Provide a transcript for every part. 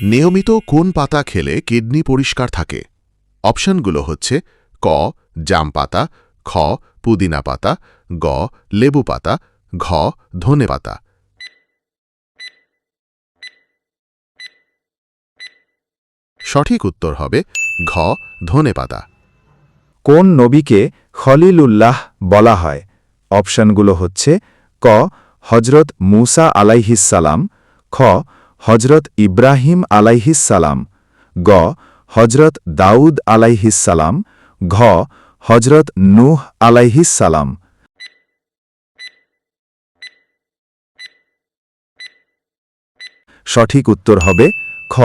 নিয়মিত কোন পাতা খেলে কিডনি পরিষ্কার থাকে? অপশনগুলো হচ্ছে ক, জাম পাতা, খ, পুদিনা পাতা, গ, লেবু পাতা, ঘ, ধনে পাতা। সঠিক উত্তর হবে ঘ, ধনে পাতা। কোন নবীকে খলিলুল্লাহ বলা হয়? অপশনগুলো হচ্ছে ক হজরত মুসা আলাইহিসালাম খ হজরত ইব্রাহিম আলাইহিসালাম গ হজরত দাউদ আলাইহিসালাম ঘ হজরত নূহ আলাইহিসালাম সঠিক উত্তর হবে, খ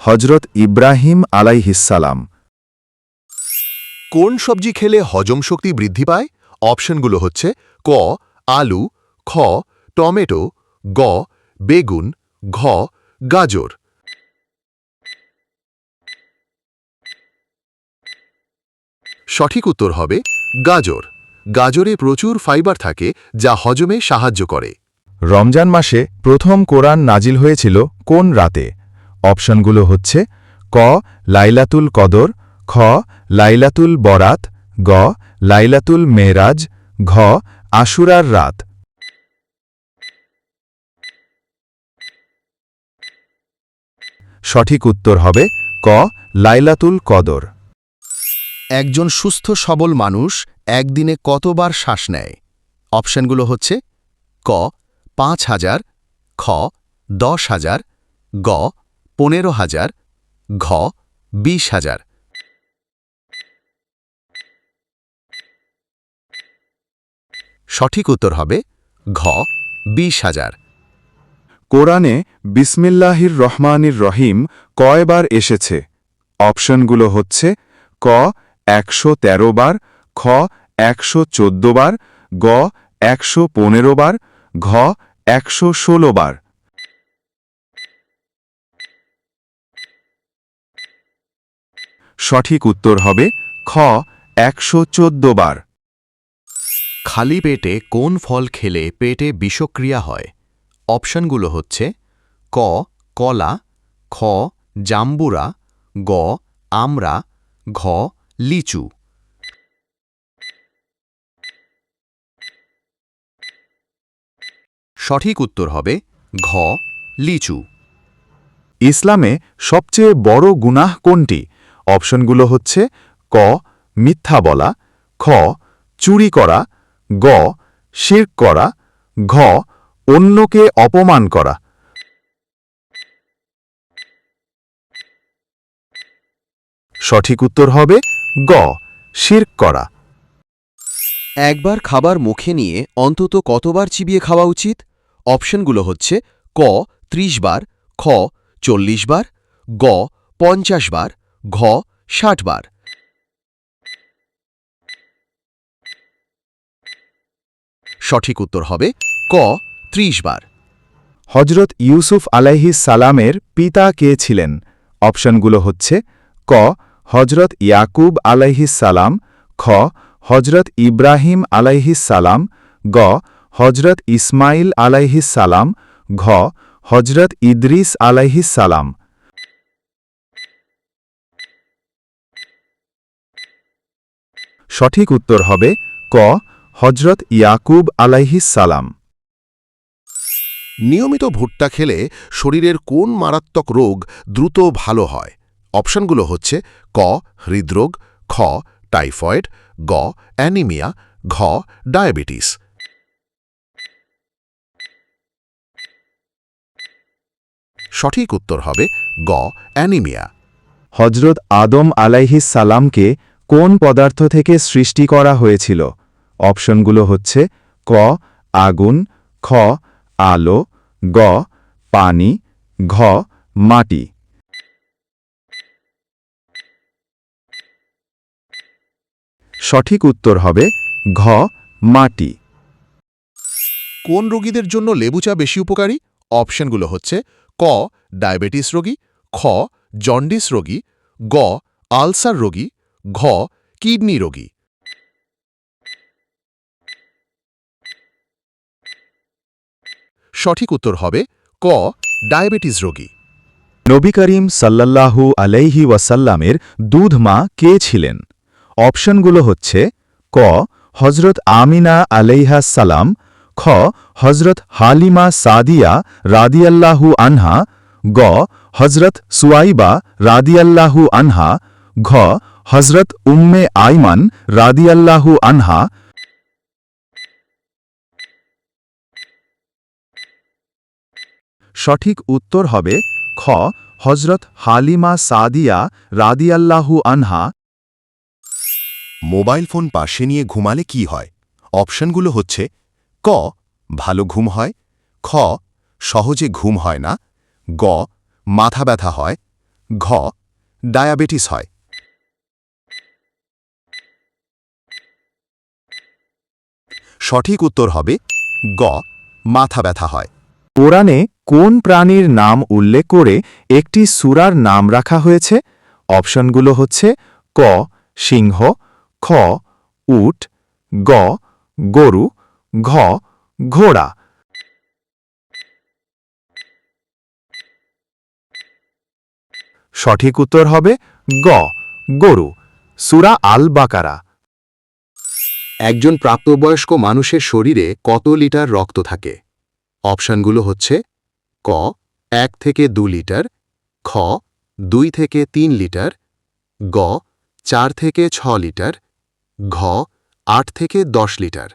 হজরত ইব্রাহিম আলাইহিসালাম কোন সবজি খেলে হজম শক্তি বৃদ্ধি পায়? অপশনগুলো হচ্ছে, ক, আলু, খ, টমেটো, গ, বেগুন, ঘ গাজর। সঠিক উত্তর হবে গাজর। গাজরে প্রচুর ফাইবার থাকে, যা হজমে সাহায্য করে। রমজান মাসে প্রথম কোরআন নাজিল হয়েছিল কোন রাতে? অপশনগুলো হচ্ছে ক, লাইলাতুল কদর, খ, লাইলাতুল বরাত, গ, লাইলাতুল মেরাজ, ঘ, আশুরার রাত। সঠিক উত্তর হবে ক, লাইলাতুল কদর। একজন সুস্থ সবল মানুষ একদিনে কতবার শ্বাস নেয়? অপশনগুলো হচ্ছে ক পাঁচ হাজার খ দশ হাজার গ পনেরো হাজার ঘ বিশ হাজার সঠিক উত্তর হবে ঘ বিশ হাজার কোরআনে বিসমিল্লাহির রহমানির রহিম কয়বার এসেছে? অপশনগুলো হচ্ছে ক একশো তেরো বার, খ একশো চোদ্দ বার, গ একশো পনেরো বার, ঘ একশো ষোলো বার। সঠিক উত্তর হবে খ একশো চোদ্দ বার। খালি পেটে কোন ফল খেলে পেটে বিষক্রিয়া হয়? অপশনগুলো হচ্ছে ক, কলা, খ, জাম্বুরা, গ আমরা ঘ, লিচু। সঠিক উত্তর হবে ঘ, লিচু। ইসলামে সবচেয়ে বড় গুনাহ কোনটি? অপশনগুলো হচ্ছে ক, মিথ্যা বলা, খ, চুরি করা, গ শির করা, ঘ অন্যকে অপমান করা। সঠিক উত্তর হবে গ, শির্ক করা। একবার খাবার মুখে নিয়ে অন্তত কতবার চিবিয়ে খাওয়া উচিত? অপশনগুলো হচ্ছে ক, ত্রিশ বার, খ, চল্লিশ বার, গ, পঞ্চাশ বার, ঘ, ষাট বার। সঠিক উত্তর হবে ক ত্রিশ বার। হজরত ইউসুফ আলাইহিস সালামের পিতা কে ছিলেন? অপশনগুলো হচ্ছে, ক হজরত ইয়াকুব আলাইহিস সালাম, খ হজরত ইব্রাহিম আলাইহিস সালাম, গ হজরত ইসমাইল আলাইহিস সালাম, ঘ হজরত ইদ্রিস আলাইহিস সালাম। সঠিক উত্তর হবে, ক হজরত ইয়াকুব আলাইহিস সালাম। নিয়মিত ভুট্টা খেলে শরীরের কোন মারাত্মক রোগ দ্রুত ভালো হয়? অপশনগুলো হচ্ছে ক, হৃদরোগ, খ, টাইফয়েড, গ, অ্যানিমিয়া, ঘ, ডায়াবেটিস। সঠিক উত্তর হবে গ, অ্যানিমিয়া। হজরত আদম আলাইহিস সালামকে কোন পদার্থ থেকে সৃষ্টি করা হয়েছিল? অপশনগুলো হচ্ছে ক, আগুন, খ, আলো গ, পানি, ঘ, মাটি। সঠিক উত্তর হবে ঘ, মাটি। কোন রোগীদের জন্য লেবু চা বেশি উপকারী? অপশনগুলো হচ্ছে, ক, ডায়াবেটিস রোগী, খ, জন্ডিস রোগী, গ, আলসার রোগী, ঘ, কিডনি রোগী। সঠিক উত্তর হবে ক, ডায়াবেটিস রোগী। নবী করিম সাল্লাল্লাহু আলাইহি ওয়াসাল্লামের দুধ মা কে ছিলেন? অপশনগুলো হচ্ছে ক হজরত আমিনা আলাইহা সালাম, খ হজরত হালিমা সাদিয়া রাদিয়াল্লাহু আনহা, গ হজরত সুয়াইবা রাদিয়াল্লাহু আনহা, ঘ হজরত উম্মে আইমান রাদিয়াল্লাহু আনহা সঠিক উত্তর হবে খ হজরত হালিমা সাদিয়া রাদিয়াল্লাহু আনহা। মোবাইল ফোন পাশে নিয়ে ঘুমালে কি হয়? অপশনগুলো হচ্ছে ক ভালো ঘুম হয় খ সহজে ঘুম হয় না গ মাথা ব্যথা হয় ঘ ডায়াবেটিস হয়। সঠিক উত্তর হবে গ মাথা ব্যথা হয়। কোরআনে কোন প্রাণীর নাম উল্লেখ করে একটি সুরার নাম রাখা হয়েছে? অপশনগুলো হচ্ছে ক, সিংহ, খ, উট, গ, গরু, ঘ, ঘোড়া। সঠিক উত্তর হবে গ, গরু। সুরা আল বাকারা একজন প্রাপ্তবয়স্ক মানুষের শরীরে কত লিটার রক্ত থাকে? অপশনগুলো হচ্ছে ক এক থেকে দু লিটার, খ দুই থেকে তিন লিটার, গ চার থেকে ছ লিটার, ঘ আট থেকে দশ লিটার।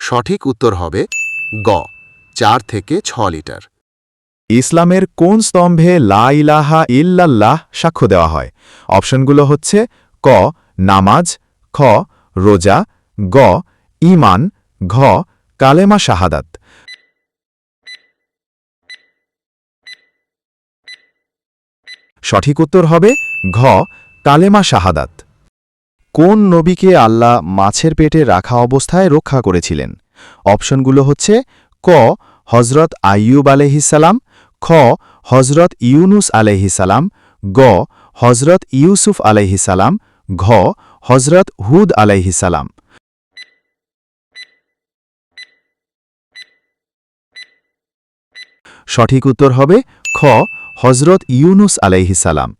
সঠিক উত্তর হবে গ চার থেকে ছ লিটার। ইসলামের কোন স্তম্ভে লা ইলাহা ইল্লাল্লাহ সাক্ষ্য দেওয়া হয়? অপশনগুলো হচ্ছে ক নামাজ, খ রোজা, গ ঈমান, ঘ, কালেমা শাহাদাত। সঠিক উত্তর হবে, ঘ, কালেমা শাহাদাত। কোন নবীকে আল্লাহ মাছের পেটে রাখা অবস্থায় রক্ষা করেছিলেন? অপশনগুলো হচ্ছে, ক হজরত আইয়ুব আলহিসাল্লাম খ হজরত ইউনুস আলহিসাল্লাম গ হজরত ইউসুফ আলহিসাল্লাম ঘ হজরত হুদ আলহিসাল্লাম সঠিক উত্তর হবে খ হজরত ইউনুস আলাইহিসাল্লাম